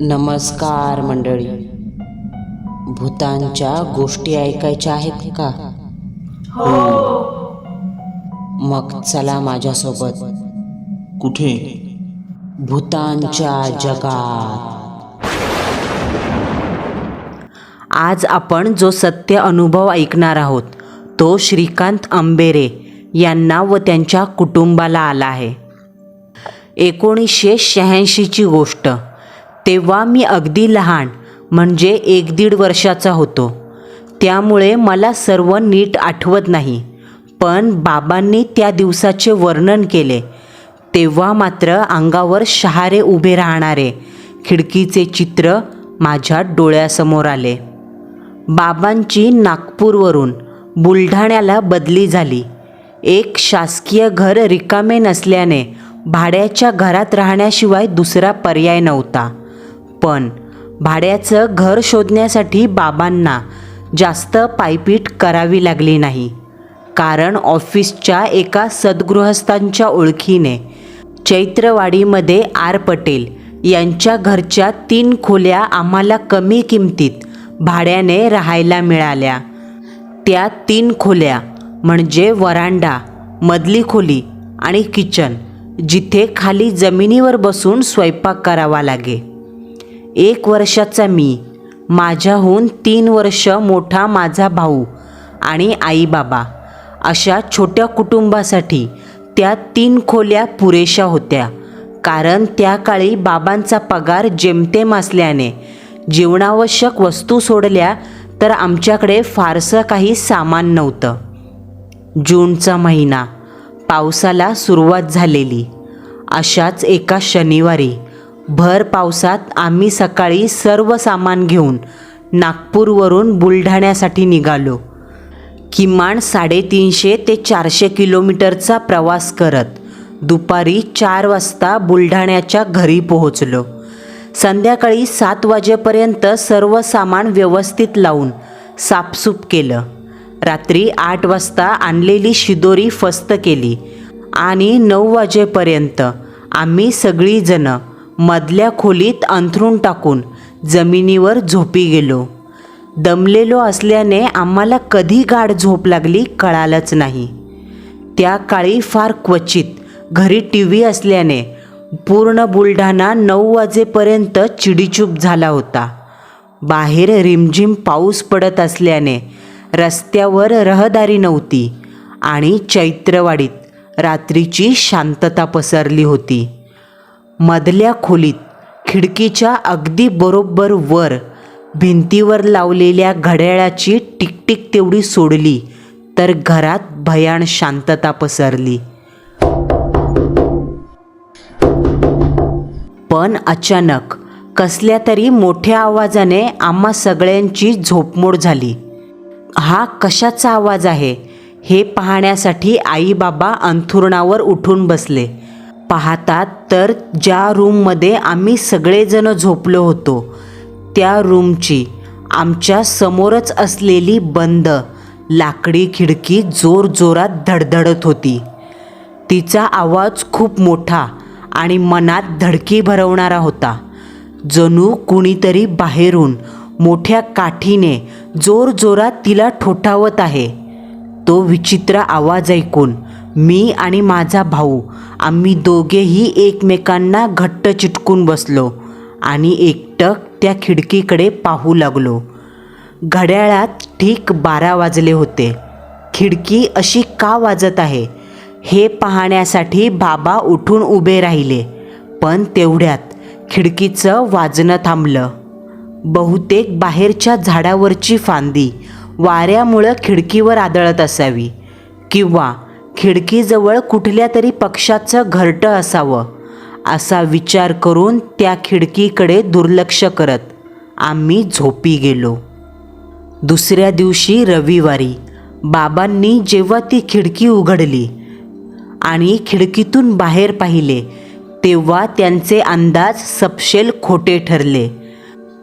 नमस्कार मंडळी. भूतांच्या गोष्टी ऐकायच्या आहेत का? मग चला माझ्यासोबत. कुठे? भूतांच्या जगात. आज आपण जो सत्य अनुभव ऐकणार आहोत तो श्रीकांत अंबेरे यांना व त्यांच्या कुटुंबाला आला आहे. एकोणीसशे शहाऐंशीची गोष्ट. तेव्हा मी अगदी लहान म्हणजे एक दीड वर्षाचा होतो. त्यामुळे मला सर्व नीट आठवत नाही. पण बाबांनी त्या दिवसाचे वर्णन केले. तेव्हा मात्र अंगावर शहारे उभे राहणारे खिडकीचे चित्र माझ्या डोळ्यासमोर आले. बाबांची नागपूरवरून बुलढाण्याला बदली झाली. एक शासकीय घर रिकामे नसल्याने भाड्याच्या घरात राहण्याशिवाय दुसरा पर्याय नव्हता. पण भाड्याचं घर शोधण्यासाठी बाबांना जास्त पायपीट करावी लागली नाही. कारण ऑफिसच्या एका सद्गृहस्थांच्या ओळखीने चैत्रवाडीमध्ये आर पटेल यांच्या घरच्या तीन खोल्या आम्हाला कमी किमतीत भाड्याने राहायला मिळाल्या. त्या तीन खोल्या म्हणजे वरांडा मधली खोली आणि किचन जिथे खाली जमिनीवर बसून स्वयंपाक करावा लागे. एक वर्षाचा मी. माझ्याहून तीन वर्ष मोठा माझा भाऊ आणि आईबाबा. अशा छोट्या कुटुंबासाठी त्या तीन खोल्या पुरेशा होत्या. कारण त्या काळी बाबांचा पगार जेमतेम असल्याने जीवनावश्यक वस्तू सोडल्या तर आमच्याकडे फारसं काही सामान नव्हतं. जूनचा महिना. पावसाला सुरुवात झालेली. अशाच एका शनिवारी भर पावसात आम्ही सकाळी सर्व सामान घेऊन नागपूरवरून बुलढाण्यासाठी निघालो. किमान साडेतीनशे ते चारशे किलोमीटरचा प्रवास करत दुपारी चार वाजता बुलढाण्याच्या घरी पोहोचलो. संध्याकाळी सात वाजेपर्यंत सर्व सामान व्यवस्थित लावून साफसूप केलं. रात्री आठ वाजता आणलेली शिदोरी फस्त केली आणि नऊ वाजेपर्यंत आम्ही सगळीजणं मधल्या खोलीत अंथरूण टाकून जमिनीवर झोपी गेलो. दमलेलो असल्याने आम्हाला कधी गाढ झोप लागली कळालंच नाही. त्या काळी फार क्वचित घरी टी व्ही असल्याने पूर्ण बुलढाणा नऊ वाजेपर्यंत चिडीचूप झाला होता. बाहेर रिमझिम पाऊस पडत असल्याने रस्त्यावर रहदारी नव्हती आणि चैत्रवाडीत रात्रीची शांतता पसरली होती. मधल्या खोलीत खिडकीच्या अगदी बरोबर वर भिंतीवर लावलेल्या घड्याळाची टिकटिक तेवढी सोडली तर घरात भयान शांतता पसरली. पण अचानक कसल्या तरी मोठ्या आवाजाने आम्हा सगळ्यांची झोपमोड झाली. हा कशाचा आवाज आहे हे पाहण्यासाठी आई बाबा अंथुरणावर उठून बसले. पाहतात तर ज्या रूममध्ये आम्ही सगळेजण झोपलो होतो त्या रूमची आमच्या समोरच असलेली बंद लाकडी खिडकी जोरजोरात धडधडत होती. तिचा आवाज खूप मोठा आणि मनात धडकी भरवणारा होता. जणू कुणीतरी बाहेरून मोठ्या काठीने जोरजोरात तिला ठोठावत आहे. तो विचित्र आवाज ऐकून मी आणि माझा भाऊ आम्ही दोघेही एकमेकांना घट्ट चिटकून बसलो आणि एकटक त्या खिडकीकडे पाहू लागलो. घड्याळात ठीक बारा वाजले होते. खिडकी अशी का वाजत आहे? हे पाहण्यासाठी बाबा उठून उभे राहिले पण तेवढ्यात खिडकीचं वाजणं थांबलं. बहुतेक बाहेरच्या झाडावरची फांदी वाऱ्यामुळं खिडकीवर आदळत असावी किंवा खिडकीजवळ कुठल्या तरी पक्षाचं घरटं असावं असा विचार करून त्या खिडकीकडे दुर्लक्ष करत आम्ही झोपी गेलो. दुसऱ्या दिवशी रविवारी बाबांनी जेव्हा ती खिडकी उघडली आणि खिडकीतून बाहेर पाहिले तेव्हा त्यांचे अंदाज सपशेल खोटे ठरले.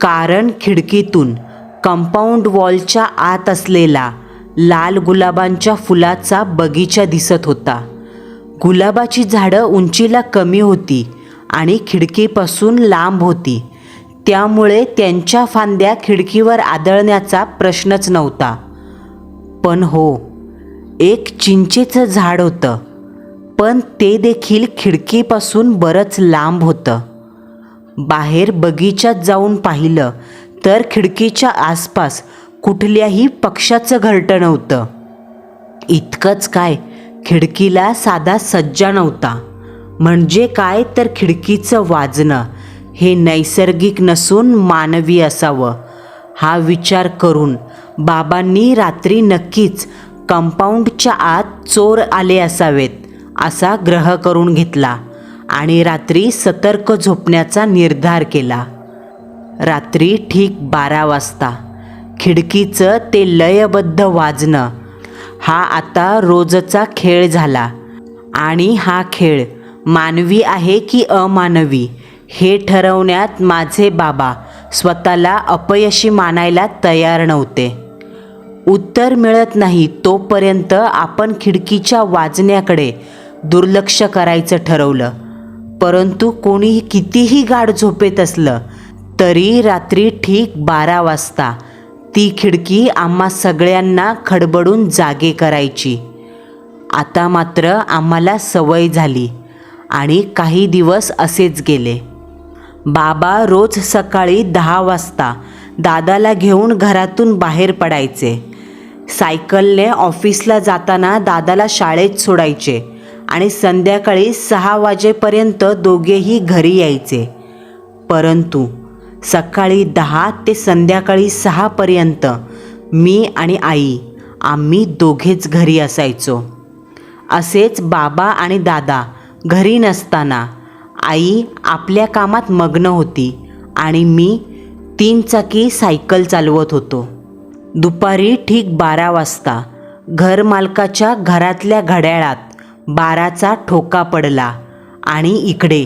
कारण खिडकीतून कंपाऊंड वॉलच्या आत असलेला लाल गुलाबांच्या फुलाचा बगीचा दिसत होता. गुलाबाची झाडं उंचीला कमी होती आणि खिडकीपासून लांब होती. त्यामुळे त्यांच्या फांद्या खिडकीवर आदळण्याचा प्रश्नच नव्हता. पण हो एक चिंचेचं झाड होतं. पण ते देखील खिडकीपासून बरंच लांब होतं. बाहेर बगीचात जाऊन पाहिलं तर खिडकीच्या आसपास कुठल्याही पक्षाचं घरटं नव्हतं. इतकंच काय खिडकीला साधा सज्जा नव्हता. म्हणजे काय तर खिडकीचं वाजणं हे नैसर्गिक नसून मानवी असावं. हा विचार करून बाबांनी रात्री नक्कीच कंपाऊंडच्या आत चोर आले असावेत असा ग्रह करून घेतला आणि रात्री सतर्क झोपण्याचा निर्धार केला. रात्री ठीक बारा वाजता खिडकीचं ते लयबद्ध वाजणं. हा आता रोजचा खेळ झाला. आणि हा खेळ मानवी आहे की अमानवी हे ठरवण्यात माझे बाबा स्वतःला अपयशी मानायला तयार नव्हते. उत्तर मिळत नाही तोपर्यंत आपण खिडकीच्या वाजण्याकडे दुर्लक्ष करायचं ठरवलं. परंतु कोणीही कितीही गाढ झोपेत असलं तरी रात्री ठीक बारा वाजता ती खिडकी आम्हा सगळ्यांना खडबडून जागे करायची. आता मात्र आम्हाला सवय झाली आणि काही दिवस असेच गेले. बाबा रोज सकाळी दहा वाजता दादाला घेऊन घरातून बाहेर पडायचे. सायकलने ऑफिसला जाताना दादाला शाळेत सोडायचे आणि संध्याकाळी सहा वाजेपर्यंत दोघेही घरी यायचे. परंतु सकाळी दहा ते संध्याकाळी सहापर्यंत मी आणि आई आम्ही दोघेच घरी असायचो. असेच बाबा आणि दादा घरी नसताना आई आपल्या कामात मग्न होती आणि मी तीन चाकी सायकल चालवत होतो. दुपारी ठीक बारा वाजता घरमालकाच्या घरातल्या घड्याळात बाराचा ठोका पडला आणि इकडे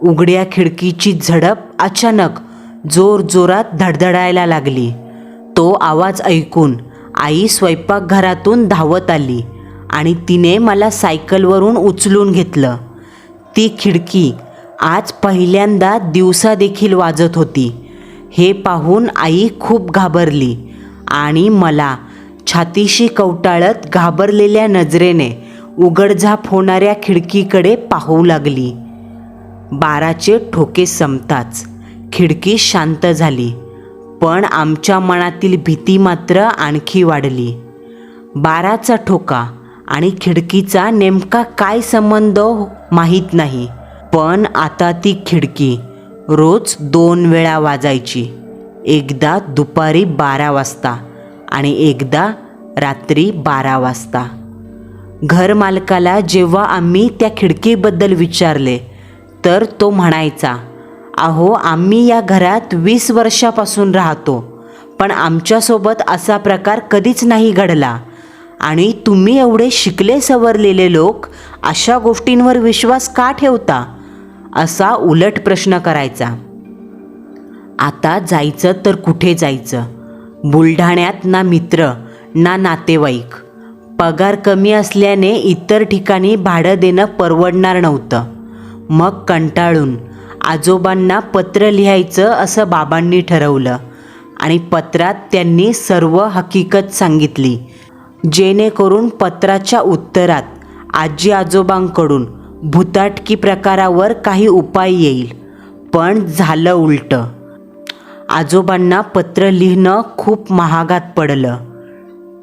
उघड्या खिडकीची झडप अचानक जोर जोरात धडधडायला लागली. तो आवाज ऐकून आई स्वयंपाकघरातून धावत आली आणि तिने मला सायकलवरून उचलून घेतलं. ती खिडकी आज पहिल्यांदा दिवसा देखील वाजत होती. हे पाहून आई खूप घाबरली आणि मला छातीशी कवटाळत घाबरलेल्या नजरेने उघडझाप होणाऱ्या खिडकीकडे पाहू लागली. बाराचे ठोके संपताच खिडकी शांत झाली पण आमच्या मनातील भीती मात्र आणखी वाढली. बाराचा ठोका आणि खिडकीचा नेमका काय संबंध माहीत नाही पण आता ती खिडकी रोज दोन वेळा वाजायची एकदा दुपारी बारा वाजता आणि एकदा रात्री बारा वाजता. घरमालकाला जेव्हा आम्ही त्या खिडकीबद्दल विचारले तर तो म्हणायचा अहो आम्ही या घरात वीस वर्षापासून राहतो पण आमच्यासोबत असा प्रकार कधीच नाही घडला. आणि तुम्ही एवढे शिकले सवरलेले लोक अशा गोष्टींवर विश्वास का ठेवता? असा उलट प्रश्न करायचा. आता जायचं तर कुठे जायचं? बुलढाण्यात ना मित्र ना नातेवाईक. पगार कमी असल्याने इतर ठिकाणी भाडं देणं परवडणार नव्हतं. मग कंटाळून आजोबांना पत्र लिहायचं असं बाबांनी ठरवलं. आणि पत्रात त्यांनी सर्व हकीकत सांगितली. जेणेकरून पत्राच्या उत्तरात आजी आजोबांकडून भूताटकी प्रकारावर काही उपाय येईल. पण झालं उलटं. आजोबांना पत्र लिहिणं खूप महागात पडलं.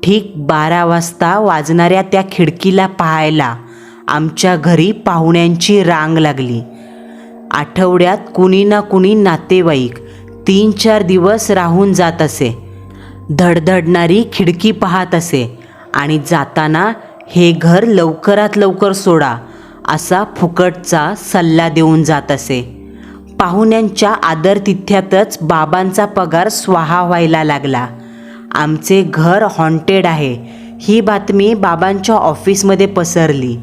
ठीक बारा वाजता वाजणाऱ्या त्या खिडकीला पाहायला आमच्या घरी पाहुण्यांची रांग लागली. आठवड्यात कुणी ना कुणी नातेवाईक तीन चार दिवस राहून जात असे. धडधडणारी खिडकी पाहत असे आणि जाताना हे घर लवकरात लवकर सोडा असा फुकटचा सल्ला देऊन जात असे. पाहुण्यांच्या आदरतिथ्यातच बाबांचा पगार स्वाहा व्हायला लागला. आमचे घर हॉन्टेड आहे ही बातमी बाबांच्या ऑफिसमध्ये पसरली.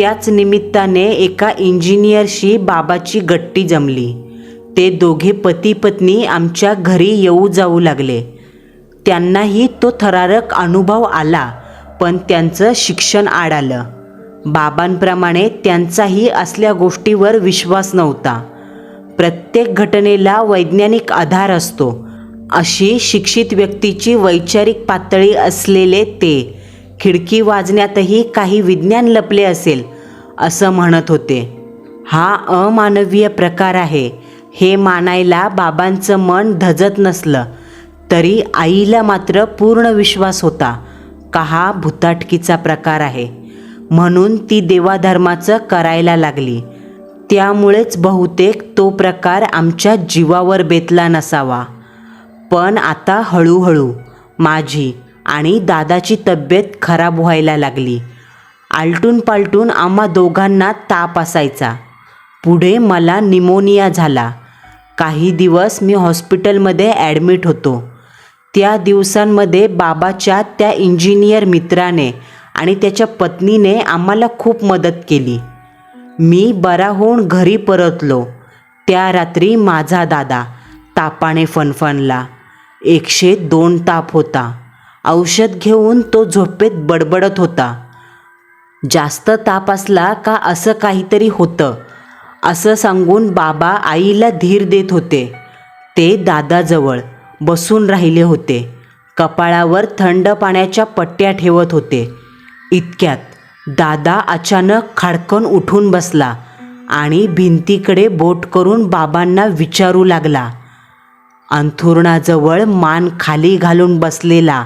त्याच निमित्ताने एका इंजिनियरशी बाबाची गट्टी जमली. ते दोघे पती पत्नी आमच्या घरी येऊ जाऊ लागले. त्यांनाही तो थरारक अनुभव आला पण त्यांचं शिक्षण आड आलं बाबांप्रमाणे त्यांचाही असल्या गोष्टीवर विश्वास नव्हता. प्रत्येक घटनेला वैज्ञानिक आधार असतो. अशी शिक्षित व्यक्तीची वैचारिक पातळी असलेले ते खिडकी वाजण्यातही काही विज्ञान लपले असेल असं म्हणत होते. हा अमानवीय प्रकार आहे. हे मानायला बाबांचं मन धजत नसलं तरी आईला मात्र पूर्ण विश्वास होता. का हा भुताटकीचा प्रकार आहे. म्हणून ती देवाधर्माचं करायला लागली. त्यामुळेच बहुतेक तो प्रकार आमच्या जीवावर बेतला नसावा. पण आता हळूहळू माझी आणि दादाची तब्येत खराब व्हायला लागली. आलटून पालटून आम्हा दोघांना ताप असायचा. पुढे मला निमोनिया झाला. काही दिवस मी हॉस्पिटलमध्ये ॲडमिट होतो. त्या दिवसांमध्ये बाबाच्या त्या इंजिनियर मित्राने आणि त्याच्या पत्नीने आम्हाला खूप मदत केली. मी बरा होऊन घरी परतलो. त्या रात्री माझा दादा तापाने फणफणला. एकशे दोन ताप होता. औषध घेऊन तो झोपेत बडबडत होता. जास्त ताप असला का असं काहीतरी होतं. असं सांगून बाबा आईला धीर देत होते. ते दादाजवळ बसून राहिले होते. कपाळावर थंड पाण्याच्या पट्ट्या ठेवत होते. इतक्यात दादा अचानक खाडकन उठून बसला आणि भिंतीकडे बोट करून बाबांना विचारू लागला. अंथुरणाजवळ मान खाली घालून बसलेला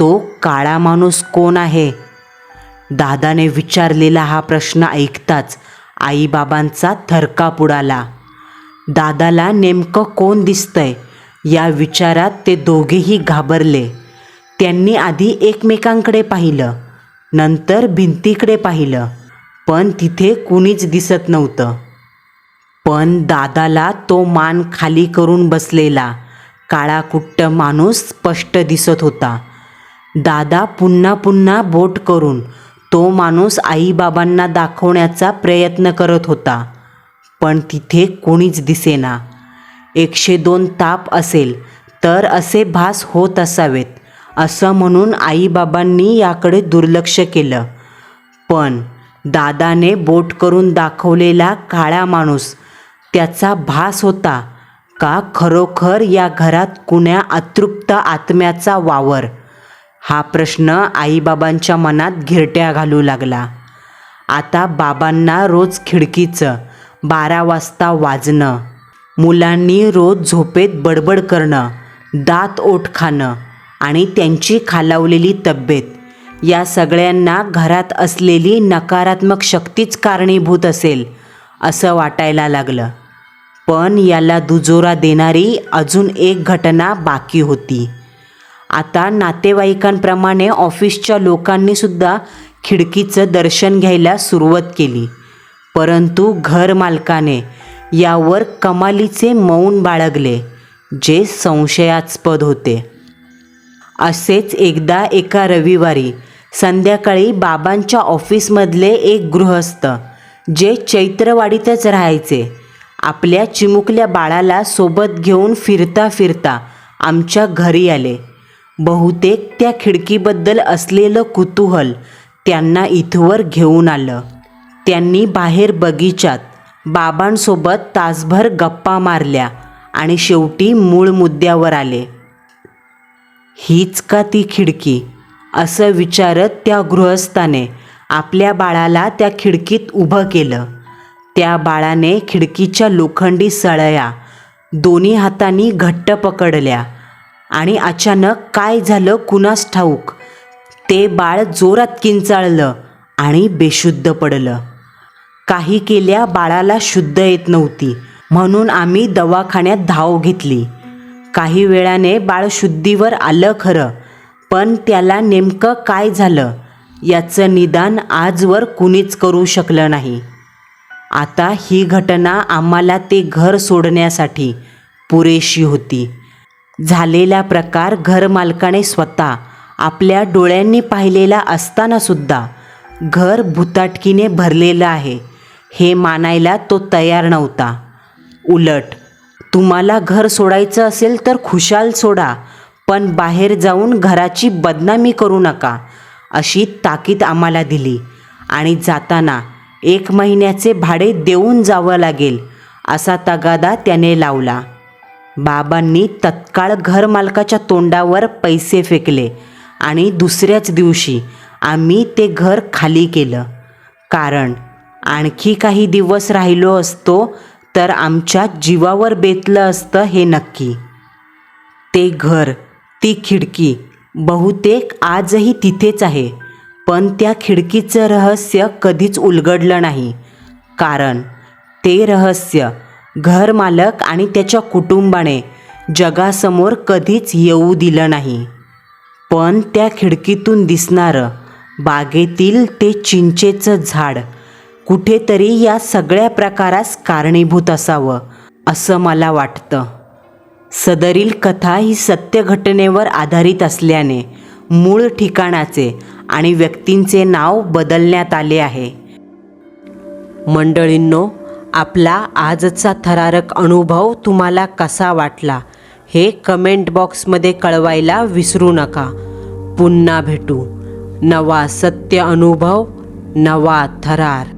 तो काळा माणूस कोण आहे? दादाने विचारलेला हा प्रश्न ऐकताच आईबाबांचा थरकाप उडाला. दादाला नेमकं कोण दिसतंय? या विचारात ते दोघेही घाबरले. त्यांनी आधी एकमेकांकडे पाहिलं नंतर भिंतीकडे पाहिलं पण तिथे कुणीच दिसत नव्हतं. पण दादाला तो मान खाली करून बसलेला काळाकुट्ट माणूस स्पष्ट दिसत होता. दादा पुन्हा पुन्हा बोट करून तो माणूस आईबाबांना दाखवण्याचा प्रयत्न करत होता. पण तिथे कोणीच दिसेना. एकशे दोन ताप असेल तर असे भास होत असावेत असं म्हणून आईबाबांनी याकडे दुर्लक्ष केलं. पण दादाने बोट करून दाखवलेला काळा माणूस त्याचा भास होता का खरोखर या घरात कुण्या अतृप्त आत्म्याचा वावर? हा प्रश्न आईबाबांच्या मनात घिरट्या घालू लागला. आता बाबांना रोज खिडकीचं बारा वाजता वाजणं मुलांनी रोज झोपेत बडबड करणं दात ओठ खाणं आणि त्यांची खालावलेली तब्येत या सगळ्यांना घरात असलेली नकारात्मक शक्तीच कारणीभूत असेल असं वाटायला लागलं. पण याला दुजोरा देणारी अजून एक घटना बाकी होती. आता नातेवाईकांप्रमाणे ऑफिसच्या लोकांनीसुद्धा खिडकीचं दर्शन घ्यायला सुरुवात केली. परंतु घर मालकाने यावर कमालीचे मौन बाळगले जे संशयास्पद होते. असेच एकदा एका रविवारी संध्याकाळी बाबांच्या ऑफिसमधले एक गृहस्थ जे चैत्रवाडीतच राहायचे आपल्या चिमुकल्या बाळाला सोबत घेऊन फिरता फिरता आमच्या घरी आले. बहुतेक त्या खिडकीबद्दल असलेलं कुतूहल त्यांना इथवर घेऊन आलं. त्यांनी बाहेर बगीचात बाबांसोबत तासभर गप्पा मारल्या आणि शेवटी मूळ मुद्द्यावर आले. हीच का ती खिडकी? असं विचारत त्या गृहस्थाने आपल्या बाळाला त्या खिडकीत उभं केलं. त्या बाळाने खिडकीच्या लोखंडी सळया दोन्ही हातांनी घट्ट पकडल्या. आणि अचानक काय झालं कुणास ठाऊक? ते बाळ जोरात किंचाळलं आणि बेशुद्ध पडलं. काही केल्या बाळाला शुद्ध येत नव्हती म्हणून आम्ही दवाखान्यात धाव घेतली. काही वेळाने बाळ शुद्धीवर आलं खरं पण त्याला नेमकं काय झालं याचं निदान आजवर कुणीच करू शकलं नाही. आता ही घटना आम्हाला ते घर सोडण्यासाठी पुरेशी होती. झालेला प्रकार घरमालकाने स्वतः आपल्या डोळ्यांनी पाहिलेला असतानासुद्धा घर भुताटकीने भरलेलं आहे हे मानायला तो तयार नव्हता. उलट तुम्हाला घर सोडायचं असेल तर खुशाल सोडा पण बाहेर जाऊन घराची बदनामी करू नका अशी ताकीद आम्हाला दिली आणि जाताना एक महिन्याचे भाडे देऊन जावं लागेल असा तगादा त्याने लावला. बाबांनी तत्काळ घरमालकाच्या तोंडावर पैसे फेकले आणि दुसऱ्याच दिवशी आम्ही ते घर खाली केलं. कारण आणखी काही दिवस राहिलो असतो तर आमच्या जीवावर बेतलं असतं हे नक्की. ते घर ती खिडकी बहुतेक आजही तिथेच आहे पण त्या खिडकीचं रहस्य कधीच उलगडलं नाही. कारण ते रहस्य घरमालक आणि त्याच्या कुटुंबाने जगासमोर कधीच येऊ दिलं नाही. पण त्या खिडकीतून दिसणारं बागेतील ते चिंचेचं झाड कुठेतरी या सगळ्या प्रकारास कारणीभूत असावं असं मला वाटतं. सदरील कथा ही सत्यघटनेवर आधारित असल्याने मूळ ठिकाणाचे आणि व्यक्तींचे नाव बदलण्यात आले आहे. मंडळींनो आपला आजचा थरारक अनुभव तुम्हाला कसा वाटला हे कमेंट बॉक्समध्ये कळवायला विसरू नका. पुन्हा भेटू. नवा सत्य अनुभव नवा थरार.